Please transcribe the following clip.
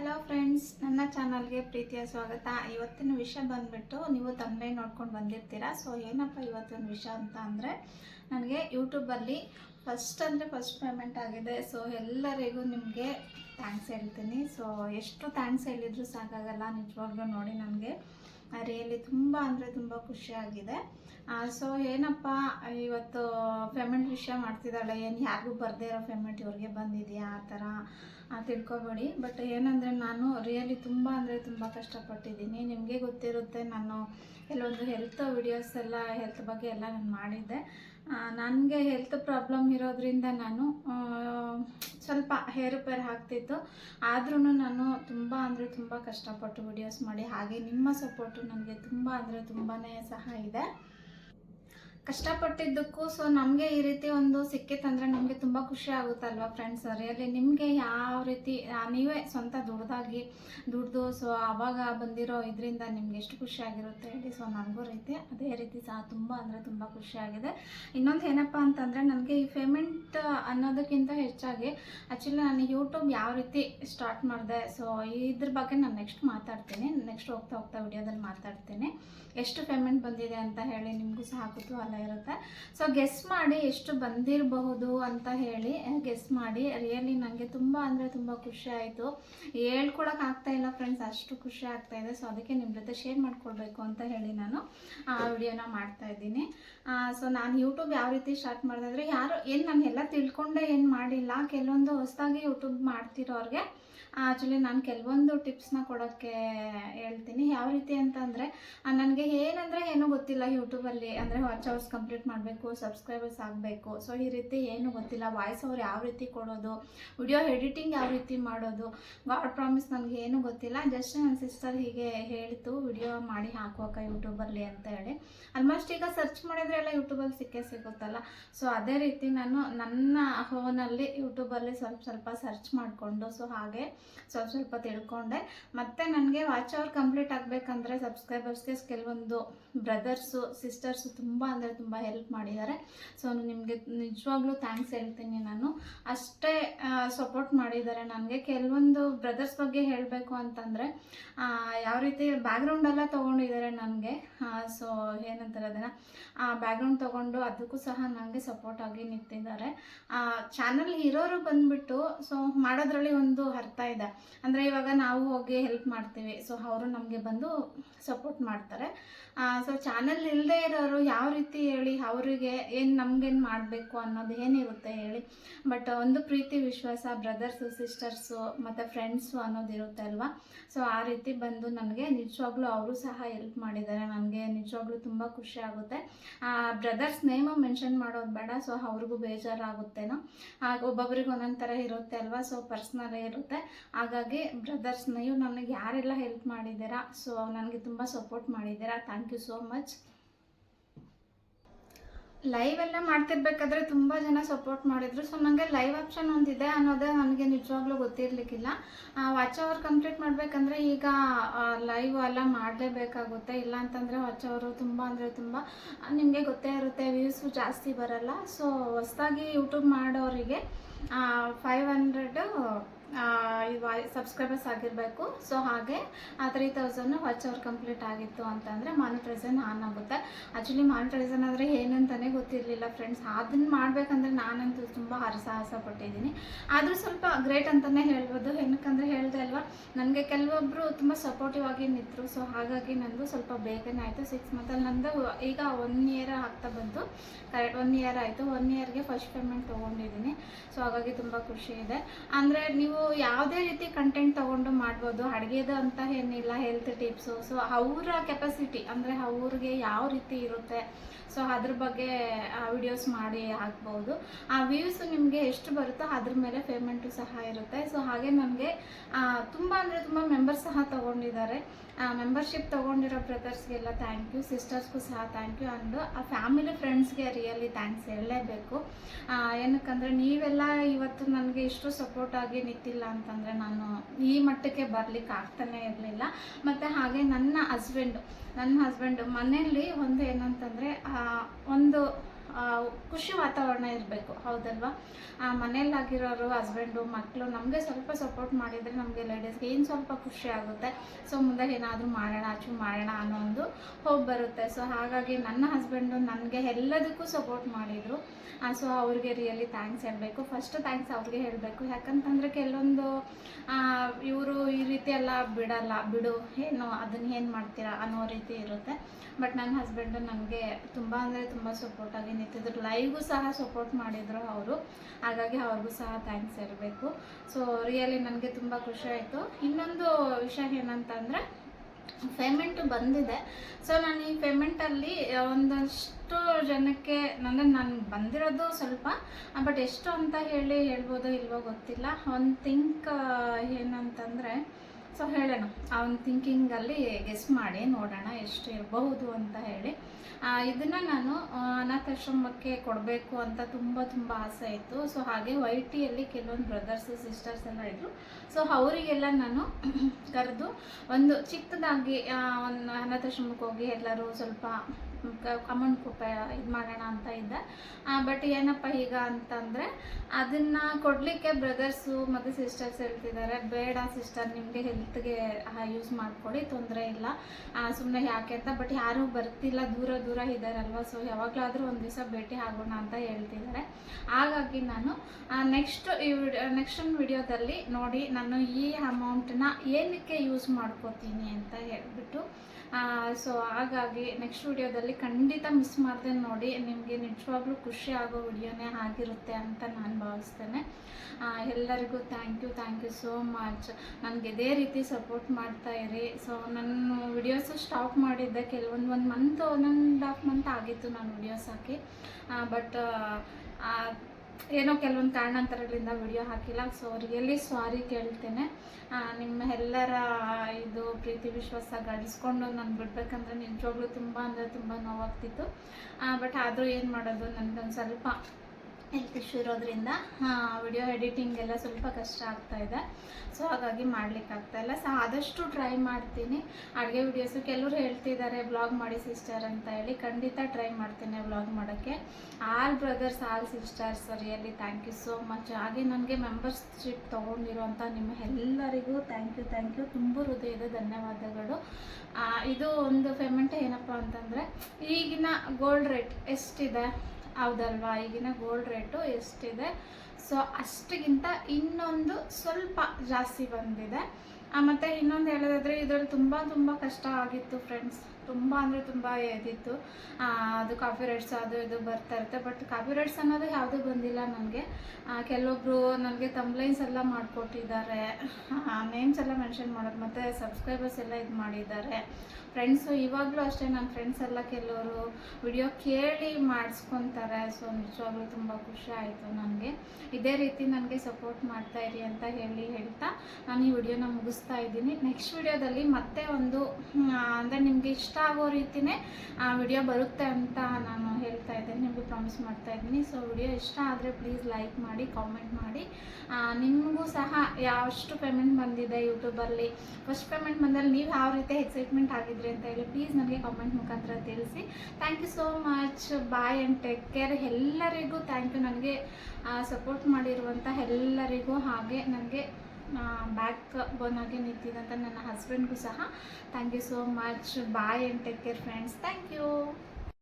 Hello friends ನನ್ನ ಚಾನಲ್ಗೆ ಪ್ರೀತಿಯ ಸ್ವಾಗತ. ಇವತ್ತಿನ ವಿಷಯ ಬಂದ್ಬಿಟ್ಟು ನೀವು ತಂದೆ ನೋಡ್ಕೊಂಡು ಬಂದಿರ್ತೀರಾ. ಸೊ ಏನಪ್ಪ ಇವತ್ತಿನ ವಿಷಯ ಅಂತ ಅಂದರೆ, ನನಗೆ ಯೂಟ್ಯೂಬಲ್ಲಿ ಫಸ್ಟ್ ಅಂದರೆ ಫಸ್ಟ್ ಪೇಮೆಂಟ್ ಆಗಿದೆ. ಸೊ ಎಲ್ಲರಿಗೂ ನಿಮಗೆ ಥ್ಯಾಂಕ್ಸ್ ಹೇಳ್ತೀನಿ. ಸೊ ಎಷ್ಟು ಥ್ಯಾಂಕ್ಸ್ ಹೇಳಿದ್ರು ಸಾಕಾಗಲ್ಲ ನಿಜವಾಗ್ಲೂ ನೋಡಿ ನನಗೆ. ರಿಯಲಿ ತುಂಬ ಅಂದರೆ ತುಂಬ ಖುಷಿಯಾಗಿದೆ ಸೊ ಏನಪ್ಪ, ಇವತ್ತು ಪೇಮೆಂಟ್ ವಿಷಯ ಮಾಡ್ತಿದ್ದಾಳೆ. ಏನು ಯಾರಿಗೂ ಬರದೇ ಇರೋ ಪೇಮೆಂಟ್ ಇವ್ರಿಗೆ ಬಂದಿದೆಯಾ? ಆ ಥರ ಆ, ತಿಳ್ಕೊಬೇಡಿ. ಬಟ್ ಏನಂದರೆ ನಾನು ರಿಯಲಿ ತುಂಬ ಅಂದರೆ ತುಂಬ ಕಷ್ಟಪಟ್ಟಿದ್ದೀನಿ. ನಿಮಗೆ ಗೊತ್ತಿರುತ್ತೆ ನಾನು ಕೆಲವೊಂದು ಹೆಲ್ತ್ ವಿಡಿಯೋಸ್ ಎಲ್ಲ ಹೆಲ್ತ್ ಬಗ್ಗೆ ಎಲ್ಲ ನಾನು ಮಾಡಿದ್ದೆ. ನನಗೆ ಹೆಲ್ತ್ ಪ್ರಾಬ್ಲಮ್ ಇರೋದ್ರಿಂದ ನಾನು ಸ್ವಲ್ಪ ಸ್ವಲ್ಪ ಹೇರುಪೇರು ಆಗ್ತಿತ್ತು. ಆದ್ರೂ ನಾನು ತುಂಬ ಅಂದರೆ ತುಂಬ ಕಷ್ಟಪಟ್ಟು ವಿಡಿಯೋಸ್ ಮಾಡಿ ಹಾಗೆ ನಿಮ್ಮ ಸಪೋರ್ಟು ನನಗೆ ತುಂಬ ಅಂದರೆ ತುಂಬಾ ಸಹ ಇದೆ. ಕಷ್ಟಪಟ್ಟಿದ್ದಕ್ಕೂ ಸೊ ನಮಗೆ ಈ ರೀತಿ ಒಂದು ಸಿಕ್ಕಿತ್ತಂದರೆ ನಮಗೆ ತುಂಬ ಖುಷಿ ಆಗುತ್ತಲ್ವ ಫ್ರೆಂಡ್ಸ್ ರಿಯಲಿ ನಿಮಗೆ ಯಾವ ರೀತಿ ನೀವೇ ಸ್ವಂತ ದುಡ್ದಾಗಿ, ದುಡ್ದು ಸೊ ಆವಾಗ ಬಂದಿರೋ ಇದರಿಂದ ನಿಮ್ಗೆ ಎಷ್ಟು ಖುಷಿ ಆಗಿರುತ್ತೆ ಹೇಳಿ? ಸೊ ನನಗೂ ರೀತಿ, ಅದೇ ರೀತಿ ಸಹ ತುಂಬ ಅಂದರೆ ತುಂಬ ಖುಷಿಯಾಗಿದೆ ಇನ್ನೊಂದು ಏನಪ್ಪ ಅಂತಂದರೆ ನನಗೆ ಈ ಪೇಮೆಂಟ್ ಅನ್ನೋದಕ್ಕಿಂತ ಹೆಚ್ಚಾಗಿ ಆ್ಯಕ್ಚುಲಿ ನಾನು ಯೂಟ್ಯೂಬ್ ಯಾವ ರೀತಿ ಸ್ಟಾರ್ಟ್ ಮಾಡಿದೆ ಸೊ ಇದ್ರ ಬಗ್ಗೆ ನಾನು ನೆಕ್ಸ್ಟ್ ಮಾತಾಡ್ತೀನಿ. ನೆಕ್ಸ್ಟ್ ಹೋಗ್ತಾ ಹೋಗ್ತಾ ವಿಡಿಯೋದಲ್ಲಿ ಮಾತಾಡ್ತೀನಿ. ಎಷ್ಟು ಪೇಮೆಂಟ್ ಬಂದಿದೆ ಅಂತ ಹೇಳಿ ನಿಮಗೂ ಸಹ ಕುತೂಹಲ ಇರುತ್ತೆ. ಸೊ ಗೆಸ್ ಮಾಡಿ ಎಷ್ಟು ಬಂದಿರಬಹುದು ಅಂತ ಹೇಳಿ ಗೆಸ್ ಮಾಡಿ. ರಿಯಲಿ ನನಗೆ ತುಂಬ ಅಂದರೆ ತುಂಬ ಖುಷಿ ಆಯಿತು. ಹೇಳ್ಕೊಳಕ್ಕೆ ಆಗ್ತಾ ಇಲ್ಲ ಫ್ರೆಂಡ್ಸ್ ಅಷ್ಟು ಖುಷಿ ಆಗ್ತಾ ಇದೆ. ಸೊ ಅದಕ್ಕೆ ನಿಮ್ಮ ಜೊತೆ ಶೇರ್ ಮಾಡ್ಕೊಳ್ಬೇಕು ಅಂತ ಹೇಳಿ ನಾನು ಆ ವಿಡಿಯೋನ ಮಾಡ್ತಾ ಇದ್ದೀನಿ. ಸೊ ನಾನು ಯೂಟ್ಯೂಬ್ ಯಾವ ರೀತಿ ಸ್ಟಾರ್ಟ್ ಮಾಡಿದ್ರೆ ಯಾರು, ಏನು ನಾನು ಎಲ್ಲ ತಿಳ್ಕೊಂಡೆ, ಏನು ಮಾಡಿಲ್ಲ, ಕೆಲವೊಂದು ಹೊಸದಾಗಿ ಯೂಟ್ಯೂಬ್ ಮಾಡ್ತಿರೋರಿಗೆ ಆ್ಯಕ್ಚುಲಿ ನಾನು ಕೆಲವೊಂದು ಟಿಪ್ಸ್ನ ಕೊಡೋಕ್ಕೆ ಹೇಳ್ತೀನಿ. ಯಾವ ರೀತಿ ಅಂತಂದರೆ ನನಗೆ ಏನಂದರೆ ಏನೂ ಗೊತ್ತಿಲ್ಲ ಯೂಟ್ಯೂಬಲ್ಲಿ ಅಂದರೆ ವಾಚ್ ಕಂಪ್ಲೀಟ್ ಮಾಡಬೇಕು ಸಬ್ಸ್ಕ್ರೈಬರ್ಸ್ ಆಗಬೇಕು. ಸೊ ಈ ರೀತಿ ಏನು ಗೊತ್ತಿಲ್ಲ ವಾಯ್ಸ್ ಅವ್ರು ಯಾವ ರೀತಿ ಕೊಡೋದು ವಿಡಿಯೋ ಎಡಿಟಿಂಗ್ ಯಾವ ರೀತಿ ಮಾಡೋದು ಗಾಡ್ ಪ್ರಾಮಿಸ್ ನನಗೆ ಏನು ಗೊತ್ತಿಲ್ಲ. ಜಸ್ಟ್ ನನ್ನ ಸಿಸ್ಟರ್ ಹೀಗೆ ಹೇಳಿತು ವಿಡಿಯೋ ಮಾಡಿ ಹಾಕುವಕ್ಕ ಯೂಟ್ಯೂಬಲ್ಲಿ ಅಂತ ಹೇಳಿ. ಆಲ್ಮೋಸ್ಟ್ ಈಗ ಸರ್ಚ್ ಮಾಡಿದ್ರೆ ಎಲ್ಲ ಯೂಟ್ಯೂಬಲ್ಲಿ ಸಿಕ್ಕೇ ಸಿಗುತ್ತಲ್ಲ. ಸೊ ಅದೇ ರೀತಿ ನಾನು ನನ್ನ ಫೋನಲ್ಲಿ ಯೂಟ್ಯೂಬಲ್ಲಿ ಸ್ವಲ್ಪ ಸ್ವಲ್ಪ ಸರ್ಚ್ ಮಾಡಿಕೊಂಡು ಸೊ ಹಾಗೆ ಸ್ವಲ್ಪ ಸ್ವಲ್ಪ ತಿಳ್ಕೊಂಡೆ. ಮತ್ತು ನನಗೆ ವಾಚ್ ಅವರ್ ಕಂಪ್ಲೀಟ್ ಆಗಬೇಕಂದ್ರೆ ಸಬ್ಸ್ಕ್ರೈಬರ್ಸ್ಗೆ ಕೆಲವೊಂದು ಬ್ರದರ್ಸು ಸಿಸ್ಟರ್ಸು ತುಂಬ ಅಂದರೆ ತುಂಬ ಹೆಲ್ಪ್ ಮಾಡಿದ್ದಾರೆ. ಸೊ ನಿಮಗೆ ನಿಜವಾಗ್ಲೂ ಥ್ಯಾಂಕ್ಸ್ ಹೇಳ್ತೀನಿ ನಾನು. ಅಷ್ಟೇ ಸಪೋರ್ಟ್ ಮಾಡಿದ್ದಾರೆ ನನಗೆ. ಕೆಲವೊಂದು ಬ್ರದರ್ಸ್ ಬಗ್ಗೆ ಹೇಳಬೇಕು ಅಂತಂದರೆ ಯಾವ ರೀತಿ ಬ್ಯಾಕ್ಗ್ರೌಂಡ್ ಎಲ್ಲ ತೊಗೊಂಡಿದ್ದಾರೆ ನನಗೆ. ಸೊ ಏನಂತಾರೆ ಅದನ್ನು? ಬ್ಯಾಕ್ಗ್ರೌಂಡ್ ತೊಗೊಂಡು ಅದಕ್ಕೂ ಸಹ ನನಗೆ ಸಪೋರ್ಟ್ ಆಗಿ ನಿಂತಿದ್ದಾರೆ. ಚಾನಲ್ ಇರೋರು ಬಂದುಬಿಟ್ಟು ಸೊ ಮಾಡೋದ್ರಲ್ಲಿ ಒಂದು ಅರ್ಥ ಇದೆ. ಅಂದರೆ ಇವಾಗ ನಾವು ಹೋಗಿ ಹೆಲ್ಪ್ ಮಾಡ್ತೀವಿ. ಸೊ ಅವರು ನಮಗೆ ಬಂದು ಸಪೋರ್ಟ್ ಮಾಡ್ತಾರೆ. ಸೊ ಚಾನಲ್ ಇಲ್ಲದೆ ಇರೋರು ಯಾವ ರೀತಿ ಹೇಳಿ ಅವರಿಗೆ ಏನು ನಮ್ಗೇನು ಮಾಡಬೇಕು ಅನ್ನೋದು ಏನಿರುತ್ತೆ ಹೇಳಿ. ಬಟ್ ಒಂದು ಪ್ರೀತಿ ವಿಶ್ವಾಸ ಬ್ರದರ್ಸು ಸಿಸ್ಟರ್ಸು ಮತ್ತು ಫ್ರೆಂಡ್ಸು ಅನ್ನೋದು ಇರುತ್ತೆ ಅಲ್ವಾ? ಸೊ ಆ ರೀತಿ ಬಂದು ನನಗೆ ನಿಜವಾಗ್ಲೂ ಅವರು ಸಹ ಹೆಲ್ಪ್ ಮಾಡಿದ್ದಾರೆ. ನನಗೆ ನಿಜವಾಗ್ಲೂ ತುಂಬ ಖುಷಿ ಆಗುತ್ತೆ. ಆ ಬ್ರದರ್ಸ್ ನೇಮು ಮೆನ್ಷನ್ ಮಾಡೋದು ಬೇಡ. ಸೊ ಅವ್ರಿಗೂ ಬೇಜಾರಾಗುತ್ತೇನೋ. ಹಾಗೆ ಒಬ್ಬೊಬ್ರಿಗೆ ಒಂದೊಂದು ಥರ ಇರುತ್ತೆ ಅಲ್ವಾ? ಸೊ ಪರ್ಸ್ನಲ್ ಇರುತ್ತೆ. ಹಾಗಾಗಿ ಬ್ರದರ್ಸ್ ನೀವು ನನಗೆ ಯಾರೆಲ್ಲ ಹೆಲ್ಪ್ ಮಾಡಿದ್ದೀರಾ? ಸೊ ನನಗೆ ತುಂಬ ಸಪೋರ್ಟ್ ಮಾಡಿದ್ದೀರಾ. Thank you so much live ಎಲ್ಲ ಮಾಡ್ತಿರ್ಬೇಕಾದ್ರೆ ತುಂಬ ಜನ ಸಪೋರ್ಟ್ ಮಾಡಿದ್ರು. ಸೊ ನನಗೆ ಲೈವ್ ಆಪ್ಷನ್ ಒಂದಿದೆ ಅನ್ನೋದೇ ನನಗೆ ನಿಜವಾಗ್ಲೂ ಗೊತ್ತಿರಲಿಕ್ಕಿಲ್ಲ. ವಾಚ್ ಅವರ್ ಕಂಪ್ಲೀಟ್ ಮಾಡಬೇಕಂದ್ರೆ ಈಗ ಲೈವ್ ಎಲ್ಲ ಮಾಡಲೇಬೇಕಾಗುತ್ತೆ. ಇಲ್ಲ ಅಂತಂದ್ರೆ ವಾಚ್ ಅವರು ತುಂಬ ಅಂದರೆ ತುಂಬ ನಿಮಗೆ ಗೊತ್ತೇ ಇರುತ್ತೆ ವ್ಯೂಸ್ ಜಾಸ್ತಿ ಬರಲ್ಲ. ಸೊ ಹೊಸ್ದಾಗಿ ಯೂಟ್ಯೂಬ್ ಮಾಡೋರಿಗೆ ಫೈವ್ ಹಂಡ್ರೆಡು ಸಬ್ಸ್ಕ್ರೈಬರ್ಸ್ ಆಗಿರಬೇಕು. ಸೊ ಹಾಗೆ ಆ three thousand watch hour complete ಆಗಿತ್ತು ಅಂತಂದರೆ ಮಾನಿಟ್ರೈಸನ್ ಆನ್ ಆಗುತ್ತೆ. ಆ್ಯಕ್ಚುಲಿ ಮಾನಿಟ್ರೈಸನ್ ಅಂದರೆ ಏನಂತಲೇ ಗೊತ್ತಿರಲಿಲ್ಲ ಫ್ರೆಂಡ್ಸ್ ಅದನ್ನು ಮಾಡಬೇಕಂದ್ರೆ ನಾನಂತೂ ತುಂಬ ಹರಸಾಹಸ ಪಟ್ಟಿದ್ದೀನಿ. ಆದರೂ ಸ್ವಲ್ಪ ಗ್ರೇಟ್ ಅಂತಲೇ ಹೇಳ್ಬೋದು. ಏನಕ್ಕಂದ್ರೆ ಹೇಳ್ದೆ ಅಲ್ವಾ, ನನಗೆ ಕೆಲವೊಬ್ಬರು ತುಂಬ ಸಪೋರ್ಟಿವ್ ಆಗಿ ನಿಂತರು. ಸೊ ಹಾಗಾಗಿ ನಂದು ಸ್ವಲ್ಪ ಬೇಗನೆ ಆಯಿತು. ಸಿಕ್ಸ್ ಮಂತಲ್ಲಿ ನಂದು ಈಗ ಒನ್ ಇಯರ್ ಆಗ್ತಾ ಬಂತು. ಕರೆಕ್ಟ್ ಒನ್ ಇಯರ್ ಆಯಿತು. ಒನ್ ಇಯರ್ಗೆ ಫಸ್ಟ್ ಪೇಮೆಂಟ್ ತೊಗೊಂಡಿದ್ದೀನಿ. ಸೊ ಹಾಗಾಗಿ ತುಂಬ ಖುಷಿ ಇದೆ. ಅಂದರೆ ನೀವು ಯಾವುದೇ ರೀತಿ ಕಂಟೆಂಟ್ ತಗೊಂಡು ಮಾಡ್ಬೋದು. ಅಡುಗೆದು ಅಂತ ಏನಿಲ್ಲ ಹೆಲ್ತ್ ಟಿಪ್ಸು ಸೊ ಅವರ ಕೆಪಾಸಿಟಿ ಅಂದರೆ ಅವ್ರಿಗೆ ಯಾವ ರೀತಿ ಇರುತ್ತೆ. ಸೊ ಅದ್ರ ಬಗ್ಗೆ ವಿಡಿಯೋಸ್ ಮಾಡಿ ಹಾಕ್ಬೋದು. ಆ ವ್ಯೂಸ್ ನಿಮಗೆ ಎಷ್ಟು ಬರುತ್ತೋ ಅದ್ರ ಮೇಲೆ ಪೇಮೆಂಟು ಸಹ ಇರುತ್ತೆ. ಸೊ ಹಾಗೆ ನನಗೆ ತುಂಬ ಅಂದರೆ ತುಂಬ ಮೆಂಬರ್ಸ್ ಸಹ ತೊಗೊಂಡಿದ್ದಾರೆ. ಮೆಂಬರ್ಶಿಪ್ ತೊಗೊಂಡಿರೋ ಬ್ರದರ್ಸ್ಗೆಲ್ಲ ಥ್ಯಾಂಕ್ ಯು ಸಿಸ್ಟರ್ಸ್ಗೂ ಸಹ ಥ್ಯಾಂಕ್ ಯು ಆ್ಯಂಡ್ ಆ ಫ್ಯಾಮಿಲಿ ಫ್ರೆಂಡ್ಸ್ಗೆ ರಿಯಲಿ ಥ್ಯಾಂಕ್ಸ್ ಹೇಳಲೇಬೇಕು. ಏನಕ್ಕಂದರೆ ನೀವೆಲ್ಲ ಇವತ್ತು ನನಗೆ ಇಷ್ಟು ಸಪೋರ್ಟ್ ಆಗಿ ನಿಂತಿಲ್ಲ ಅಂತಂದರೆ ನಾನು ಈ ಮಟ್ಟಕ್ಕೆ ಬರಲಿಕ್ಕೆ ಆಗ್ತಾನೇ ಇರಲಿಲ್ಲ. ಮತ್ತು ಹಾಗೆ ನನ್ನ ಹಸ್ಬೆಂಡು ನನ್ನ ಹಸ್ಬೆಂಡು ಮನೆಯಲ್ಲಿ ಒಂದು ಏನಂತಂದರೆ ಒಂದು ಖುಷಿ ವಾತಾವರಣ ಇರಬೇಕು, ಹೌದಲ್ವಾ? ಮನೇಲಾಗಿರೋರು ಹಸ್ಬೆಂಡು ಮಕ್ಕಳು ನಮಗೆ ಸ್ವಲ್ಪ ಸಪೋರ್ಟ್ ಮಾಡಿದರೆ ನಮಗೆ ಲೇಡೀಸ್ಗೆ ಏನು ಸ್ವಲ್ಪ ಖುಷಿ ಆಗುತ್ತೆ? ಸೊ ಮುಂದೆ ಏನಾದರೂ ಮಾಡೋಣ ಅಚೀವ್ ಮಾಡೋಣ ಅನ್ನೋ ಒಂದು ಹೋಗಿ ಬರುತ್ತೆ. ಸೊ ಹಾಗಾಗಿ ನನ್ನ ಹಸ್ಬೆಂಡು ನನಗೆ ಎಲ್ಲದಕ್ಕೂ ಸಪೋರ್ಟ್ ಮಾಡಿದರು. ಸೊ ಅವ್ರಿಗೆ ರಿಯಲಿ ಥ್ಯಾಂಕ್ಸ್ ಹೇಳಬೇಕು. ಫಸ್ಟ್ ಥ್ಯಾಂಕ್ಸ್ ಅವ್ರಿಗೆ ಹೇಳಬೇಕು. ಯಾಕಂತಂದರೆ ಕೆಲವೊಂದು ಇವರು ರೀತಿ ಎಲ್ಲ ಬಿಡಲ್ಲ. ಬಿಡು, ಏನು ಅದನ್ನ ಏನು ಮಾಡ್ತೀರಾ ಅನ್ನೋ ರೀತಿ ಇರುತ್ತೆ. ಬಟ್ ನನ್ನ ಹಸ್ಬೆಂಡು ನನಗೆ ತುಂಬ ಅಂದರೆ ತುಂಬ ಸಪೋರ್ಟಾಗಿ ನಿಂತಿದ್ರು. ಲೈವ್ಗೂ ಸಹ ಸಪೋರ್ಟ್ ಮಾಡಿದರು ಅವರು. ಹಾಗಾಗಿ ಅವ್ರಿಗೂ ಸಹ ಥ್ಯಾಂಕ್ಸ್ ಇರಬೇಕು. ಸೊ ರಿಯಲಿ ನನಗೆ ತುಂಬ ಖುಷಿ ಆಯಿತು. ಇನ್ನೊಂದು ವಿಷಯ ಏನಂತಂದರೆ ಪೇಮೆಂಟು ಬಂದಿದೆ. ಸೊ ನಾನು ಈ ಪೇಮೆಂಟಲ್ಲಿ ಒಂದಷ್ಟು ಜನಕ್ಕೆ, ಅಂದರೆ ನಾನು ಬಂದಿರೋದು ಸ್ವಲ್ಪ ಬಟ್ ಎಷ್ಟು ಅಂತ ಹೇಳಿ ಹೇಳ್ಬೋದೋ ಇಲ್ವೋ ಗೊತ್ತಿಲ್ಲ. ಒಂದು ಥಿಂಕ್ ಏನಂತಂದರೆ ಸೊ ಹೇಳೋಣ. ಆ ಒಂದು ಥಿಂಕಿಂಗಲ್ಲಿ ಗೆಸ್ ಮಾಡಿ ನೋಡೋಣ ಎಷ್ಟು ಇರಬಹುದು ಅಂತ ಹೇಳಿ. ಇದನ್ನು ನಾನು ಅನಾಥಾಶ್ರಮಕ್ಕೆ ಕೊಡಬೇಕು ಅಂತ ತುಂಬ ತುಂಬ ಆಸೆ ಇತ್ತು. ಸೊ ಹಾಗೆ ವೈ ಟಿಯಲ್ಲಿ ಕೆಲವೊಂದು ಬ್ರದರ್ಸ್ ಸಿಸ್ಟರ್ಸ್ ಎಲ್ಲ ಇದ್ದರು ಸೊ ಅವರಿಗೆಲ್ಲ ನಾನು ಕರೆದು ಒಂದು ಚಿಕ್ಕದಾಗಿ ಒಂದು ಅನಾಥಾಶ್ರಮಕ್ಕೆ ಹೋಗಿ ಎಲ್ಲರೂ ಸ್ವಲ್ಪ ಅಮೌಂಟ್ ಕೊಟ್ಟ ಇದು ಮಾಡೋಣ ಅಂತ ಇದ್ದೆ ಬಟ್ ಏನಪ್ಪ ಈಗ ಅಂತಂದರೆ ಅದನ್ನು ಕೊಡಲಿಕ್ಕೆ ಬ್ರದರ್ಸು ಮತ್ತು ಸಿಸ್ಟರ್ಸ್ ಹೇಳ್ತಿದ್ದಾರೆ. ಬೇಡ ಸಿಸ್ಟರ್ ನಿಮಗೆ ಹೆಲ್ತ್ಗೆ ಯೂಸ್ ಮಾಡಿಕೊಡಿ ತೊಂದರೆ ಇಲ್ಲ. ಸುಮ್ಮನೆ ಯಾಕೆ ಅಂತ ಬಟ್ ಯಾರೂ ಬರ್ತಿಲ್ಲ, ದೂರ ದೂರ ಇದ್ದಾರಲ್ವ ಸೊ ಯಾವಾಗಲಾದರೂ ಒಂದು ದಿವಸ ಭೇಟಿ ಆಗೋಣ ಅಂತ ಹೇಳ್ತಿದ್ದಾರೆ. ಹಾಗಾಗಿ ನಾನು ನೆಕ್ಸ್ಟ್ ಈ ನೆಕ್ಸ್ಟ್ ವಿಡಿಯೋದಲ್ಲಿ ನೋಡಿ ನಾನು ಈ ಅಮೌಂಟನ್ನ ಏನಕ್ಕೆ ಯೂಸ್ ಮಾಡ್ಕೋತೀನಿ ಅಂತ ಹೇಳ್ಬಿಟ್ಟು ಸೊ ಹಾಗಾಗಿ ನೆಕ್ಸ್ಟ್ ವಿಡಿಯೋದಲ್ಲಿ ಖಂಡಿತ ಮಿಸ್ ಮಾಡ್ದೆ ನೋಡಿ, ನಿಮಗೆ ನಿಜವಾಗ್ಲೂ ಖುಷಿ ಆಗೋ ವಿಡಿಯೋನೇ ಆಗಿರುತ್ತೆ ಅಂತ ನಾನು ಭಾವಿಸ್ತೇನೆ. ಎಲ್ಲರಿಗೂ thank you thank you so much ನನಗೆ ಇದೇ ರೀತಿ ಸಪೋರ್ಟ್ ಮಾಡ್ತಾ ಇರಿ. ಸೊ ನಾನು ವಿಡಿಯೋಸು ಸ್ಟಾಪ್ ಮಾಡಿದ್ದೆ ಕೆಲವೊಂದು ಒಂದು ಮಂತ್ ಒಂದೊಂದು ಹಾಫ್ ಮಂತ್ ಆಗಿತ್ತು ನಾನು ವಿಡಿಯೋಸ್ ಹಾಕಿ. ಬಟ್ ಏನೋ ಕೆಲವೊಂದು ಕಾರಣಾಂತರಗಳಿಂದ ವಿಡಿಯೋ ಹಾಕಿಲ್ಲ. ಸೊ ರಿಯಲಿ ಸಾರಿ ಕೇಳ್ತೇನೆ. ನಿಮ್ಮ ಎಲ್ಲರ ಇದು ಪ್ರೀತಿ, ವಿಶ್ವಾಸ ಗಳಿಸ್ಕೊಂಡು ನಾನು ಬಿಡ್ಬೇಕಂದ್ರೆ ನಿಜವಾಗ್ಲೂ ತುಂಬ ಅಂದರೆ ತುಂಬ ನೋವಾಗ್ತಿತ್ತು. ಬಟ್ ಆದರೂ ಏನು ಮಾಡೋದು? ನನಗೊಂದು ಸ್ವಲ್ಪ ಹೆಲ್ತ್ ಇಶ್ಯೂ ಇರೋದ್ರಿಂದ ವಿಡಿಯೋ ಎಡಿಟಿಂಗ್ ಎಲ್ಲ ಸ್ವಲ್ಪ ಕಷ್ಟ ಆಗ್ತಾ ಇದೆ. ಸೊ ಹಾಗಾಗಿ ಇಲ್ಲ. ಸೊ ಆದಷ್ಟು ಟ್ರೈ ಮಾಡ್ತೀನಿ. ಅಡುಗೆ ವಿಡಿಯೋಸು ಕೆಲವರು ಹೇಳ್ತಿದ್ದಾರೆ ಬ್ಲಾಗ್ ಮಾಡಿ ಸಿಸ್ಟರ್ ಅಂತ ಹೇಳಿ. ಖಂಡಿತ ಟ್ರೈ ಮಾಡ್ತೀನಿ ಬ್ಲಾಗ್ ಮಾಡೋಕ್ಕೆ. All brothers all sisters really thank you so much ಹಾಗೆ ನನಗೆ ಮೆಂಬರ್ಶಿಪ್ ತೊಗೊಂಡಿರೋಂಥ ನಿಮ್ಮ ಎಲ್ಲರಿಗೂ ಥ್ಯಾಂಕ್ ಯು ಥ್ಯಾಂಕ್ ಯು ತುಂಬ ಹೃದಯದ ಧನ್ಯವಾದಗಳು. ಇದು ಒಂದು ಪೇಮೆಂಟ್ ಏನಪ್ಪ ಅಂತಂದರೆ, ಈಗಿನ ಗೋಲ್ಡ್ ರೇಟ್ ಎಷ್ಟಿದೆ? ಹೌದಲ್ವಾ? ಈಗಿನ ಗೋಲ್ಡ್ ರೇಟು ಎಷ್ಟಿದೆ? ಸೊ ಅಷ್ಟಿಗಿಂತ ಇನ್ನೊಂದು ಸ್ವಲ್ಪ ಜಾಸ್ತಿ ಬಂದಿದೆ. ಮತ್ತು ಇನ್ನೊಂದು ಹೇಳೋದಾದ್ರೆ, ಇದರಲ್ಲಿ ತುಂಬ ತುಂಬ ಕಷ್ಟ ಆಗಿತ್ತು ಫ್ರೆಂಡ್ಸ್ ತುಂಬ ಅಂದರೆ ತುಂಬ ಇದಿತ್ತು. ಅದು ಕಾಫಿ ರೈಟ್ಸ್ ಅದು ಇದು ಬರ್ತಾ ಇರುತ್ತೆ. ಬಟ್ ಕಾಫಿ ರೈಟ್ಸ್ ಅನ್ನೋದು ಯಾವುದೂ ಬಂದಿಲ್ಲ ನನಗೆ. ಕೆಲವೊಬ್ಬರು ನನಗೆ ತಂಬ್ಲೈನ್ಸ್ ಎಲ್ಲ ಮಾಡಿಕೊಟ್ಟಿದ್ದಾರೆ. ನೇಮ್ಸ್ ಎಲ್ಲ ಮೆನ್ಷನ್ ಮಾಡೋದು, ಮತ್ತು ಸಬ್ಸ್ಕ್ರೈಬರ್ಸ್ ಎಲ್ಲ ಇದು ಮಾಡಿದ್ದಾರೆ. ಫ್ರೆಂಡ್ಸು ಇವಾಗಲೂ ಅಷ್ಟೇ ನನ್ನ ಫ್ರೆಂಡ್ಸ್ ಎಲ್ಲ ಕೆಲವರು ವಿಡಿಯೋ ಕೇಳಿ ಮಾಡಿಸ್ಕೊತಾರೆ. ಸೊ ನಿಜವಾಗ್ಲೂ ತುಂಬ ಖುಷಿ ಆಯಿತು ನನಗೆ. ಇದೇ ರೀತಿ ನನಗೆ ಸಪೋರ್ಟ್ ಮಾಡ್ತಾ ಇರಿ ಅಂತ ಹೇಳಿ ಹೇಳ್ತಾ ನಾನು ಈ ವಿಡಿಯೋನ ಮುಗಿಸ್ತಾ ಇದ್ದೀನಿ. ನೆಕ್ಸ್ಟ್ ವಿಡಿಯೋದಲ್ಲಿ ಮತ್ತೆ ಒಂದು ಅಂದರೆ ನಿಮಗೆ ಇಷ್ಟ ಆಗೋ ರೀತಿನೇ ವಿಡಿಯೋ ಬರುತ್ತೆ ಅಂತ ನಾನು ಹೇಳ್ತಾ ಇದ್ದೀನಿ. ನಿಮಗೆ ಪ್ರಾಮಿಸ್ ಮಾಡ್ತಾ ಇದ್ದೀನಿ. ಸೊ ವಿಡಿಯೋ ಇಷ್ಟ ಆದರೆ ಪ್ಲೀಸ್ ಲೈಕ್ ಮಾಡಿ ಕಾಮೆಂಟ್ ಮಾಡಿ. ಆ, ನಿಮಗೂ ಸಹ ಯಾವಷ್ಟು ಪೇಮೆಂಟ್ ಬಂದಿದೆ ಯೂಟ್ಯೂಬಲ್ಲಿ ಫಸ್ಟ್ ಪೇಮೆಂಟ್ ಬಂದಲ್ಲಿ ನೀವು ಯಾವ ರೀತಿ ಎಕ್ಸೈಟ್ಮೆಂಟ್ ಆಗಿದ್ರಿ ಅಂತ ಹೇಳಿ ಪ್ಲೀಸ್ ನನಗೆ ಕಾಮೆಂಟ್ ಮುಖಾಂತರ ತಿಳಿಸಿ. Thank you so much bye and take care ಎಲ್ಲರಿಗೂ ಥ್ಯಾಂಕ್ ಯು ನನಗೆ ಸಪೋರ್ಟ್ ಮಾಡಿರುವಂಥ ಎಲ್ಲರಿಗೂ ಹಾಗೆ ನನಗೆ ಬ್ಯಾಕ್ ಬೋನ್ ಆಗಿ ನಿಂತಿದ್ದಂಥ ನನ್ನ ಹಸ್ಬೆಂಡ್ಗೂ ಸಹ. Thank you so much bye and take care friends thank you